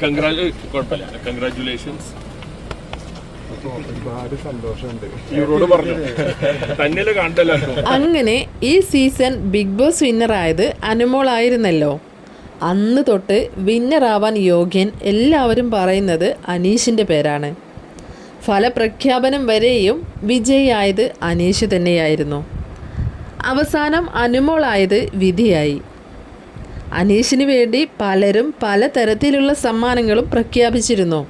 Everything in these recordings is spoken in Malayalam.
കൺഗ്രാജു കുഴപ്പമില്ല. കൺഗ്രാറ്റുലേഷൻസ് ഒരുപാട് സന്തോഷമുണ്ട് ഇവരോട് പറഞ്ഞു കണ്ടല്ലോ അങ്ങനെ ഈ സീസൺ ബിഗ് ബോസ് വിന്നർ ആയത് അനുമോളായിരുന്നല്ലോ അന്ന് തൊട്ട് വിന്നറാവാൻ യോഗ്യൻ എല്ലാവരും പറയുന്നത് അനീഷിന്റെ പേരാണ്. ഫലപ്രഖ്യാപനം വരെയും വിജയിയായത് അനീഷ് തന്നെയായിരുന്നു. അവസാനം അനുമോളായത് വിധിയായി. അനീഷിന് വേണ്ടി പലരും പലതരത്തിലുള്ള സമ്മാനങ്ങളും പ്രഖ്യാപിച്ചിരുന്നു.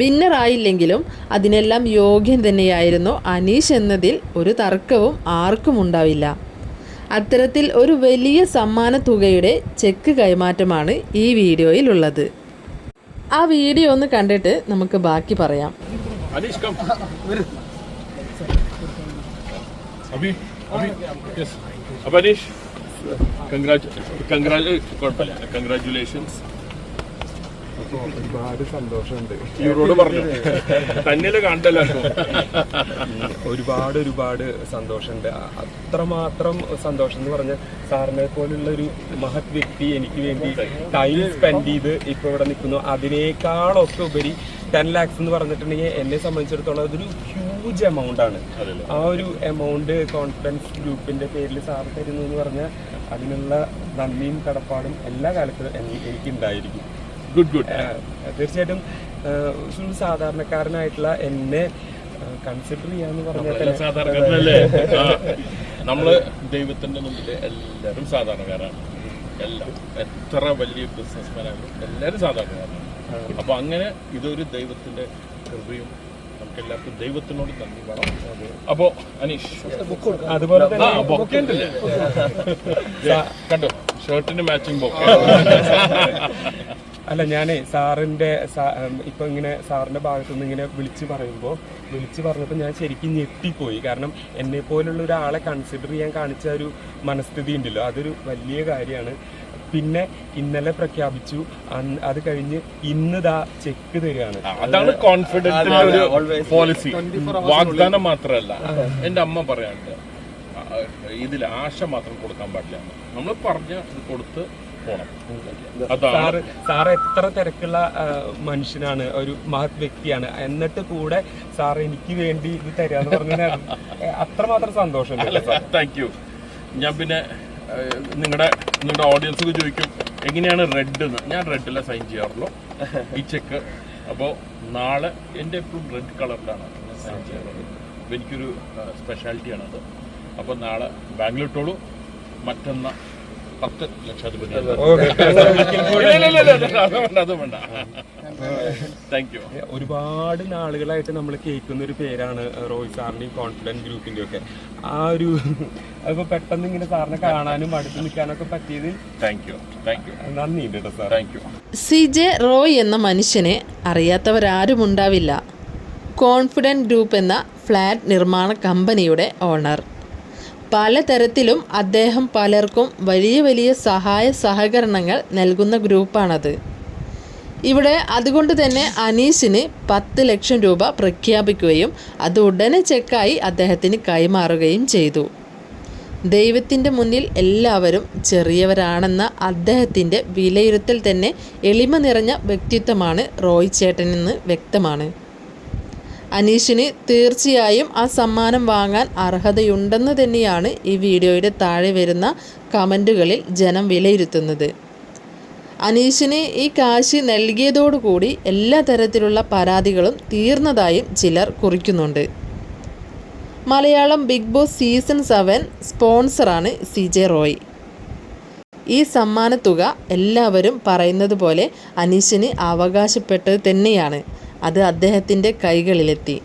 വിന്നറായില്ലെങ്കിലും അതിനെല്ലാം യോഗ്യൻ തന്നെയായിരുന്നു അനീഷ് എന്നതിൽ ഒരു തർക്കവും ആർക്കും ഉണ്ടാവില്ല. അത്തരത്തിൽ ഒരു വലിയ സമ്മാന തുകയുടെ ചെക്ക് കൈമാറ്റമാണ് ഈ വീഡിയോയിലുള്ളത്. ആ വീഡിയോ ഒന്ന് കണ്ടിട്ട് നമുക്ക് ബാക്കി പറയാം. അനീഷ് കൺഗ്രാറ്റുലേഷൻസ് ഒരുപാട് സന്തോഷമുണ്ട്. ഇവരോട് പറഞ്ഞു തന്നെ കണ്ടല്ലോ. ഒരുപാട് ഒരുപാട് സന്തോഷമുണ്ട്. അത്രമാത്രം സന്തോഷം എന്ന് പറഞ്ഞ സാറിനെ പോലുള്ള ഒരു മഹത് വ്യക്തി എനിക്ക് വേണ്ടി ടൈം സ്പെൻഡ് ചെയ്ത് ഇപ്പൊ ഇവിടെ നിൽക്കുന്നു. അതിനേക്കാളൊക്കെ ഉപരി ടെൻ ലാക്സ് എന്ന് പറഞ്ഞിട്ടുണ്ടെങ്കിൽ എന്നെ സംബന്ധിച്ചിടത്തോളം അതൊരു ഹ്യൂജ് എമൗണ്ട് ആണ്. ആ ഒരു എമൗണ്ട് കോൺഫിഡൻസ് ഗ്രൂപ്പിന്റെ പേരിൽ സാർ തരുന്നു എന്ന് പറഞ്ഞാൽ അതിനുള്ള നന്ദിയും കടപ്പാടും എല്ലാ കാലത്തും എനിക്ക് ഉണ്ടായിരിക്കും ഗുഡ് ഗുഡ് തീർച്ചയായിട്ടും ഒരു സാധാരണക്കാരനായിട്ടുള്ള എന്നെ കൺസിഡർ ചെയ്യാന്ന് പറഞ്ഞാൽ സാധാരണക്കാരനല്ലേ. നമ്മൾ ദൈവത്തിന്റെ മുമ്പിൽ എല്ലാവരും സാധാരണക്കാരാണ്. എത്ര വലിയ ബിസിനസ്മാനായാലും എല്ലാവരും സാധാരണക്കാരാണ്. അപ്പോൾ അങ്ങനെ ഇതൊരു ദൈവത്തിന്റെ കൃപയും നമുക്കെല്ലാവർക്കും ദൈവത്തിനോട് നന്ദി വേണം അപ്പോ അനീഷ് അതുപോലെ തന്നെ കണ്ടോ? ഷർട്ടിന് മാച്ചിങ് ബൊക്കെ. അല്ല ഞാനേ സാറിന്റെ ഉം, ഇങ്ങനെ സാറിന്റെ ഭാഗത്തു നിന്ന് ഇങ്ങനെ വിളിച്ച് പറയുമ്പോൾ വിളിച്ച് പറഞ്ഞപ്പോൾ ഞാൻ ശരിക്കും ഞെട്ടിപ്പോയി. കാരണം എന്നെ പോലുള്ള ഒരാളെ കൺസിഡർ ചെയ്യാൻ കാണിച്ച ഒരു മനസ്ഥിതി ഉണ്ടല്ലോ. അതൊരു വലിയ കാര്യമാണ്. പിന്നെ ഇന്നലെ പ്രഖ്യാപിച്ചു. അത് കഴിഞ്ഞ് ഇന്ന് ദാ ചെക്ക് തരികയാണ്. അതാണ് കോൺഫിഡൻസ് ഒരു പോളിസി വാഗ്ദാനം മാത്രമല്ല. എന്റെ അമ്മ പറയാണ്ട് ഇതിൽ ആശ മാത്രം കൊടുക്കാൻ പാടില്ല നമ്മൾ പറഞ്ഞ ഇത് കൊടുത്ത് സാർ സാറ് സാറ് എത്ര തിരക്കുള്ള മനുഷ്യനാണ് ഒരു മഹത് വ്യക്തിയാണ്. എന്നിട്ട് കൂടെ സാർ എനിക്ക് വേണ്ടി ഇത് തരാന്ന് പറഞ്ഞാൽ അത്രമാത്രം സന്തോഷം താങ്ക് യു ഞാൻ പിന്നെ നിങ്ങളുടെ നിങ്ങളുടെ ഓഡിയൻസ് ചോദിക്കും എങ്ങനെയാണ് റെഡ് എന്ന് ഞാൻ റെഡിലെ സൈൻ ചെയ്യാറുള്ളൂ. ഈ ചെക്ക് അപ്പോൾ നാളെ എന്റെ എപ്പോഴും റെഡ് കളറിലാണ് സൈൻ ചെയ്യാറുള്ളത്. അപ്പോൾ എനിക്കൊരു സ്പെഷ്യാലിറ്റിയാണ് അത് അപ്പോൾ നാളെ ബാംഗ്ലൂർ ബാംഗ്ലൂട്ടോളൂ മറ്റന്ന പത്ത് ലക്ഷാധിപതി അത് വേണ്ട താങ്ക് യു ഒരുപാട് നാളുകളായിട്ട് നമ്മൾ കേൾക്കുന്ന ഒരു പേരാണ് റോയ് സാറിന്റെയും കോൺഫിഡന്റ് ഗ്രൂപ്പിന്റെ ഒക്കെ ആ ഒരു അതിപ്പോ പെട്ടെന്ന് ഇങ്ങനെ സാറിനെ കാണാനും അടുത്ത് നിൽക്കാനൊക്കെ പറ്റിയത് താങ്ക് യു താങ്ക് യു നന്ദി കേട്ടോ sir thank you C J Roy എന്ന മനുഷ്യനെ അറിയാത്തവരാരും ഉണ്ടാവില്ല കോൺഫിഡന്റ് ഗ്രൂപ്പ് എന്ന ഫ്ലാറ്റ് നിർമ്മാണ കമ്പനിയുടെ ഓണർ പലതരത്തിലും അദ്ദേഹം പലർക്കും വലിയ വലിയ സഹായ സഹകരണങ്ങൾ നൽകുന്ന ഗ്രൂപ്പാണത്. ഇവിടെ അതുകൊണ്ട് തന്നെ അനീഷിന് പത്ത് ലക്ഷം രൂപ പ്രഖ്യാപിക്കുകയും അത് ഉടനെ ചെക്കായി അദ്ദേഹത്തിന് കൈമാറുകയും ചെയ്തു. ദൈവത്തിന്റെ മുന്നിൽ എല്ലാവരും ചെറിയവരാണെന്ന അദ്ദേഹത്തിന്റെ വിലയിരുത്തൽ തന്നെ എളിമ നിറഞ്ഞ വ്യക്തിത്വമാണ് റോയ് ചേട്ടനെന്ന് വ്യക്തമാണ്. അനീഷിന് തീർച്ചയായും ആ സമ്മാനം വാങ്ങാൻ അർഹതയുണ്ടെന്ന് തന്നെയാണ് ഈ വീഡിയോയുടെ താഴെ വരുന്ന കമന്റുകളിൽ ജനം വിലയിരുത്തുന്നത്. അനീഷിന് ഈ കാശ് നൽകിയതോടുകൂടി എല്ലാ തരത്തിലുള്ള പരാതികളും തീർന്നതായും ചിലർ കുറിക്കുന്നുണ്ട്. Malayalam Big Boss season seven സ്പോൺസറാണ് C J Roy. ഈ സമ്മാനത്തുക എല്ലാവരും പറയുന്നത് പോലെ അനീഷിന് അവകാശപ്പെട്ടത് തന്നെയാണ്. അത് അദ്ദേഹത്തിന്റെ കൈകളിലെത്തി.